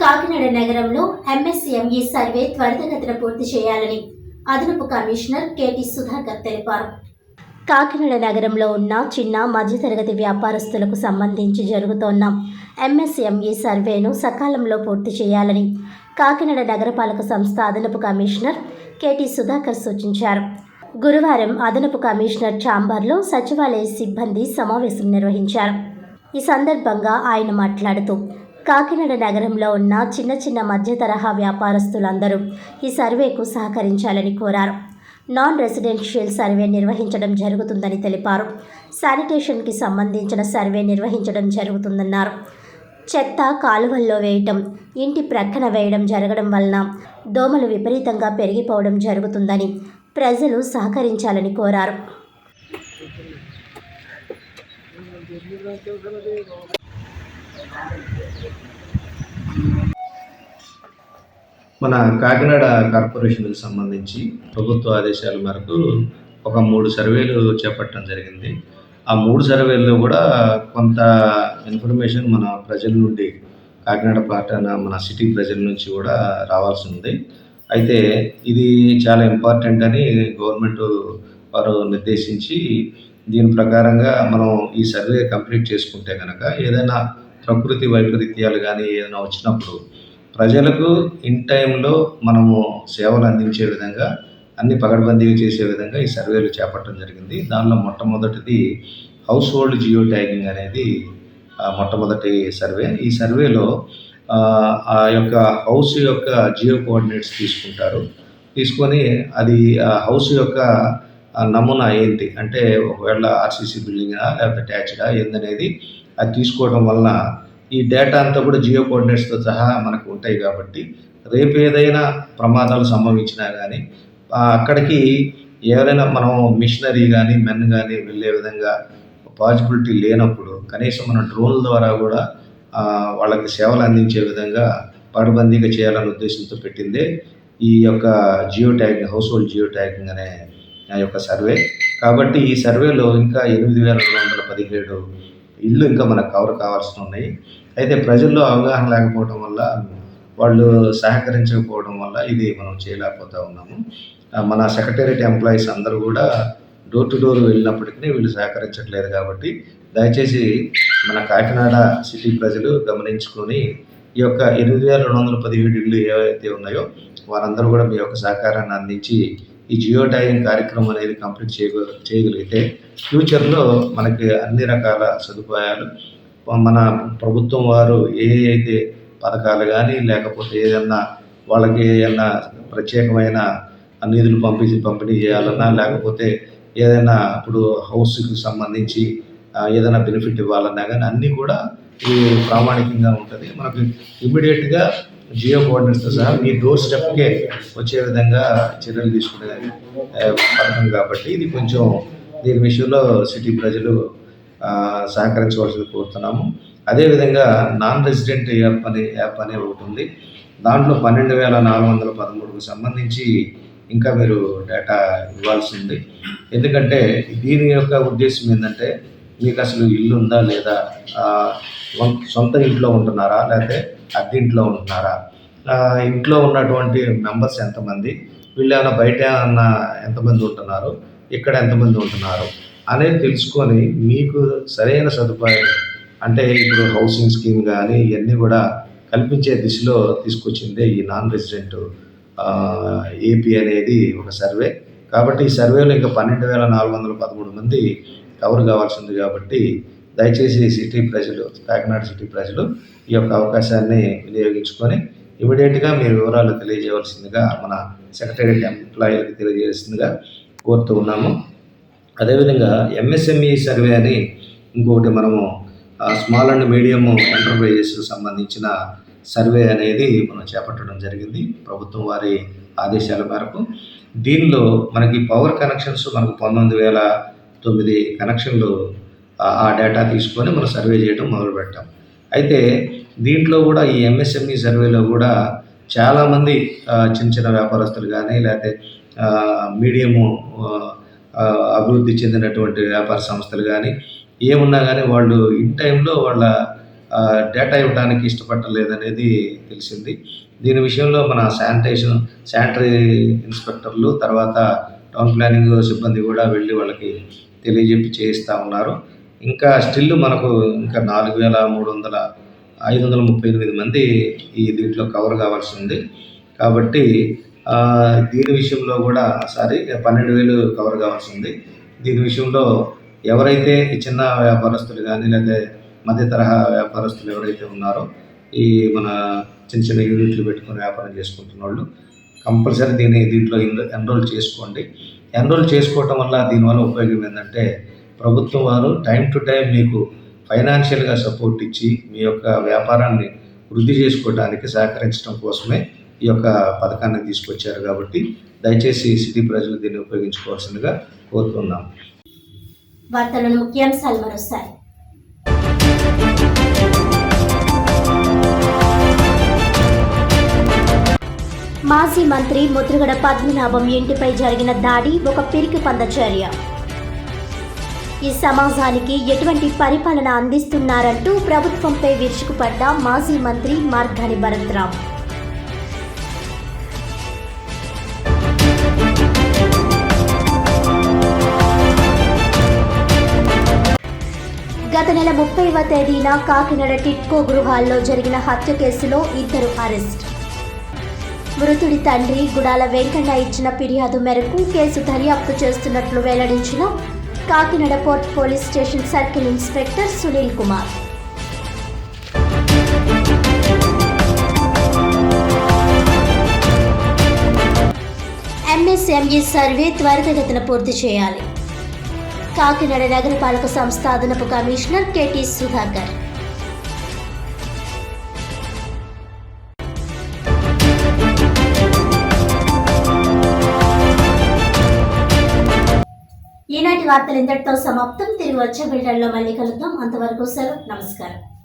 కాకినాడ నగరంలో MSME survey త్వరితగతిన పూర్తి చేయాలని అదనపు కమిషనర్ కేటి సుధాకర్ తెలిపారు. కాకినాడ నగరంలో ఉన్న చిన్న మధ్యతరగతి వ్యాపారస్తులకు సంబంధించి జరుగుతోన్న ఎంఎస్ఎంఈ సర్వేను సకాలంలో పూర్తి చేయాలని కాకినాడ నగరపాలక సంస్థ అదనపు కమిషనర్ కెటి సుధాకర్ సూచించారు. గురువారం అదనపు కమిషనర్ ఛాంబర్లో సచివాలయ సిబ్బంది సమావేశం నిర్వహించారు. ఈ సందర్భంగా ఆయన మాట్లాడుతూ కాకినాడ నగరంలో ఉన్న చిన్న చిన్న మధ్య తరహా వ్యాపారస్తులందరూ ఈ సర్వేకు సహకరించాలని కోరారు. నాన్ రెసిడెన్షియల్ సర్వే నిర్వహించడం జరుగుతుందని తెలిపారు. శానిటేషన్కి సంబంధించిన సర్వే నిర్వహించడం జరుగుతుందన్నారు. చెత్త కాలువల్లో వేయటం ఇంటి ప్రక్కన వేయడం జరగడం వలన దోమలు విపరీతంగా పెరిగిపోవడం జరుగుతుందని ప్రజలు సహకరించాలని కోరారు. మన కాకినాడ కార్పొరేషన్కి సంబంధించి ప్రభుత్వ ఆదేశాల మేరకు ఒక మూడు సర్వేలు చేపట్టడం జరిగింది. ఆ మూడు సర్వేల్లో కూడా కొంత ఇన్ఫర్మేషన్ మన ప్రజల నుండి కాకినాడ పట్టణ మన సిటీ ప్రజల నుంచి కూడా రావాల్సి ఉంది. అయితే ఇది చాలా ఇంపార్టెంట్ అని గవర్నమెంట్ వారు నిర్దేశించి దీని ప్రకారంగా మనం ఈ సర్వే కంప్లీట్ చేసుకుంటే కనుక ఏదైనా ప్రకృతి వైపరీత్యాలు కానీ ఏదైనా వచ్చినప్పుడు ప్రజలకు ఇన్ టైంలో మనము సేవలు అందించే విధంగా అన్ని పగడ్బందీగా చేసే విధంగా ఈ సర్వేలు చేపట్టడం జరిగింది. దానిలో మొట్టమొదటిది హౌస్ హోల్డ్ జియో ట్యాగింగ్ అనేది మొట్టమొదటి సర్వే. ఈ సర్వేలో ఆ, యొక్క హౌస్ యొక్క జియో కోఆర్డినేట్స్ తీసుకుంటారు. తీసుకొని అది ఆ హౌస్ యొక్క నమూనా ఏంటి? అంటే ఒకవేళ ఆర్సీసీ బిల్డింగా లేకపోతే అటాచ్డా? ఏందనేది అది తీసుకోవడం వలన ఈ డేటా అంతా కూడా జియో కోఆర్డినేట్స్తో సహా మనకు ఉంటాయి కాబట్టి రేపు ఏదైనా ప్రమాదాలు సంభవించినా కానీ అక్కడికి ఎవరైనా మనం మిషనరీ కానీ మెన్ కానీ వెళ్ళే విధంగా పాజిబిలిటీ లేనప్పుడు కనీసం మన డ్రోన్ల ద్వారా కూడా వాళ్ళకి సేవలు అందించే విధంగా పడబందీగా చేయాలనే ఉద్దేశంతో పెట్టిందే ఈ యొక్క geo tagging household geo tagging అనే యొక్క సర్వే కాబట్టి ఈ సర్వేలో ఇంకా ఎనిమిది వేల రెండు వందల పదిహేడు ఇల్లు ఇంకా మనకు కవర్ కావాల్సి ఉన్నాయి. అయితే ప్రజల్లో అవగాహన లేకపోవడం వల్ల వాళ్ళు సహకరించకపోవడం వల్ల ఇది మనం చేయలేకపోతా ఉన్నాము. మన సెక్రటేరియట్ ఎంప్లాయీస్ అందరూ కూడా డోర్ టు డోర్ వెళ్ళినప్పటికీ వీళ్ళు సహకరించట్లేదు కాబట్టి దయచేసి మన కాకినాడ సిటీ ప్రజలు గమనించుకొని ఈ యొక్క ఎనిమిది వేల రెండు వందల పదిహేడు ఇళ్ళు ఏవైతే ఉన్నాయో వారందరూ కూడా మీ యొక్క సహకారాన్ని అందించి ఈ జియో ట్యాగింగ్ కార్యక్రమం అనేది కంప్లీట్ చేయగ చేయగలిగితే ఫ్యూచర్లో మనకి అన్ని రకాల సదుపాయాలు మన ప్రభుత్వం వారు ఏ అయితే పథకాలు కానీ లేకపోతే ఏదన్నా వాళ్ళకి ఏదన్నా ప్రత్యేకమైన నిధులు పంపించి పంపిణీ చేయాలన్నా లేకపోతే ఏదైనా ఇప్పుడు హౌస్కి సంబంధించి ఏదైనా బెనిఫిట్ ఇవ్వాలన్నా కానీ అన్నీ కూడా ఇది ప్రామాణికంగా ఉంటుంది. మనకు ఇమ్మీడియట్గా జియో కోఆర్డినేట్స్తో సహా మీ డోర్ స్టెప్కే వచ్చే విధంగా చర్యలు తీసుకునే పథకం కాబట్టి ఇది కొంచెం దీని విషయంలో సిటీ ప్రజలు సహకరించవలసింది కోరుతున్నాము. అదేవిధంగా నాన్ రెసిడెంట్ యాప్ అనే యాప్ అనే ఒకటి ఉంది. దాంట్లో పన్నెండు వేల నాలుగు వందల పదమూడుకు సంబంధించి ఇంకా మీరు డేటా ఇవ్వాల్సి ఉంది. ఎందుకంటే దీని యొక్క ఉద్దేశం ఏంటంటే మీకు అసలు ఇల్లు ఉందా లేదా సొంత ఇంట్లో ఉంటున్నారా? లేకపోతే అద్దె ఉంటున్నారా ఇంట్లో ఉన్నటువంటి మెంబర్స్ ఎంతమంది? వీళ్ళు ఏమైనా బయట ఏమన్నా ఎంతమంది ఉంటున్నారు? ఇక్కడ ఎంతమంది ఉంటున్నారు? అనేది తెలుసుకొని మీకు సరైన సదుపాయం అంటే ఇప్పుడు హౌసింగ్ స్కీమ్ కానీ ఇవన్నీ కూడా కల్పించే దిశలో తీసుకొచ్చిందే ఈ నాన్ రెసిడెంట్ ఏపీ అనేది ఒక సర్వే. కాబట్టి ఈ సర్వేలో ఇంకా పన్నెండు వేల నాలుగు వందల పదమూడు మంది కవర్ కావాల్సింది కాబట్టి దయచేసి సిటీ ప్రజలు కాకినాడ సిటీ ప్రజలు ఈ యొక్క అవకాశాన్ని వినియోగించుకొని ఇమీడియట్గా మీ వివరాలు తెలియజేయవలసిందిగా మన సెక్రటేరియట్ ఎంప్లాయీలకు తెలియజేయాల్సిందిగా కోరుతూ ఉన్నాము. అదేవిధంగా ఎంఎస్ఎంఈ సర్వే అని ఇంకొకటి మనము స్మాల్ అండ్ మీడియం ఎంటర్ప్రైజెస్ సంబంధించిన సర్వే అనేది మనం చేపట్టడం జరిగింది ప్రభుత్వం వారి ఆదేశాల మేరకు. దీనిలో మనకి పవర్ కనెక్షన్స్ మనకు పంతొమ్మిది వేల తొమ్మిది కనెక్షన్లు ఆ- డేటా తీసుకొని మనం సర్వే చేయడం మొదలుపెట్టాం అయితే దీంట్లో కూడా ఈ ఎంఎస్ఎంఈ సర్వేలో కూడా చాలామంది చిన్న చిన్న వ్యాపారస్తులు కానీ లేకపోతే మీడియము అభివృద్ధి చెందినటువంటి వ్యాపార సంస్థలు కానీ ఏమున్నా కానీ వాళ్ళు ఇన్ టైంలో వాళ్ళ డేటా ఇవ్వడానికి ఇష్టపడలేదనేది తెలిసింది. దీని విషయంలో మన శానిటేషన్ శానిటరీ ఇన్స్పెక్టర్లు తర్వాత టౌన్ ప్లానింగ్ సిబ్బంది కూడా వెళ్ళి వాళ్ళకి తెలియజెప్పి చేయిస్తూ ఉన్నారు. ఇంకా స్టిల్ మనకు ఇంకా నాలుగు వేల మూడు వందల ఐదు వందల ముప్పై ఎనిమిది మంది ఈ దీంట్లో కవర్ కావాల్సి ఉంది కాబట్టి దీని విషయంలో కూడా సారీ పన్నెండు వేలు కవర్ కావాల్సి ఉంది దీని విషయంలో ఎవరైతే ఈ చిన్న వ్యాపారస్తులు కానీ లేదా మధ్య తరహా వ్యాపారస్తులు ఎవరైతే ఉన్నారో ఈ మన చిన్న చిన్న యూనిట్లు పెట్టుకొని వ్యాపారం చేసుకుంటున్న వాళ్ళు కంపల్సరీ దీన్ని దీంట్లో ఎన్రోల్ చేసుకోండి. ఎన్రోల్ చేసుకోవటం వల్ల దీనివల్ల ఉపయోగం ఏంటంటే ప్రభుత్వం వారు టైం టు టైం మీకు ఫైనాన్షియల్గా సపోర్ట్ ఇచ్చి మీ యొక్క వ్యాపారాన్ని వృద్ధి చేసుకోవడానికి సహకరించడం కోసమే ఈ యొక్క పథకాన్ని తీసుకొచ్చారు కాబట్టి దయచేసి సిటీ ప్రజలు దీన్ని ఉపయోగించుకోవాల్సిందిగా కోరుతున్నాం. వార్తలను ముఖ్యాంశాలు మరోసారి. మాజీ మంత్రి ముద్రగడ పద్మనాభం ఇంటిపై జరిగిన దాడి ఒక పిరికి పంద చర్య. ఈ సమాజానికి ఎటువంటి పరిపాలన అందిస్తున్నారంటూ ప్రభుత్వంపై విరుచుకుపడ్డ మాజీ మంత్రి మార్గాని భరత్రామ్. గత నెల ముప్పైవ తేదీన కాకినాడ టిట్కో గృహాల్లో జరిగిన హత్య కేసులో ఇద్దరు అరెస్ట్. మృతుడి తండ్రి గుడాల వెంకన్న ఇచ్చిన ఫిర్యాదు మేరకు కేసు దర్యాప్తు చేస్తున్నట్లు వెల్లడించిన Kakinada port police station circle inspector Sunil Kumar. MSME survey త్వరితగతిన పూర్తి చేయాలి. కాకినాడ నగరపాలక సంస్థ అదనపు కమిషనర్ కెటి సుధాకర్. వార్తలు ఇంతటితో సమాప్తం. తిరిగి వచ్చే బిల్డర్లో మళ్ళీ కలుద్దాం. అంతవరకు సెలవు. నమస్కారం.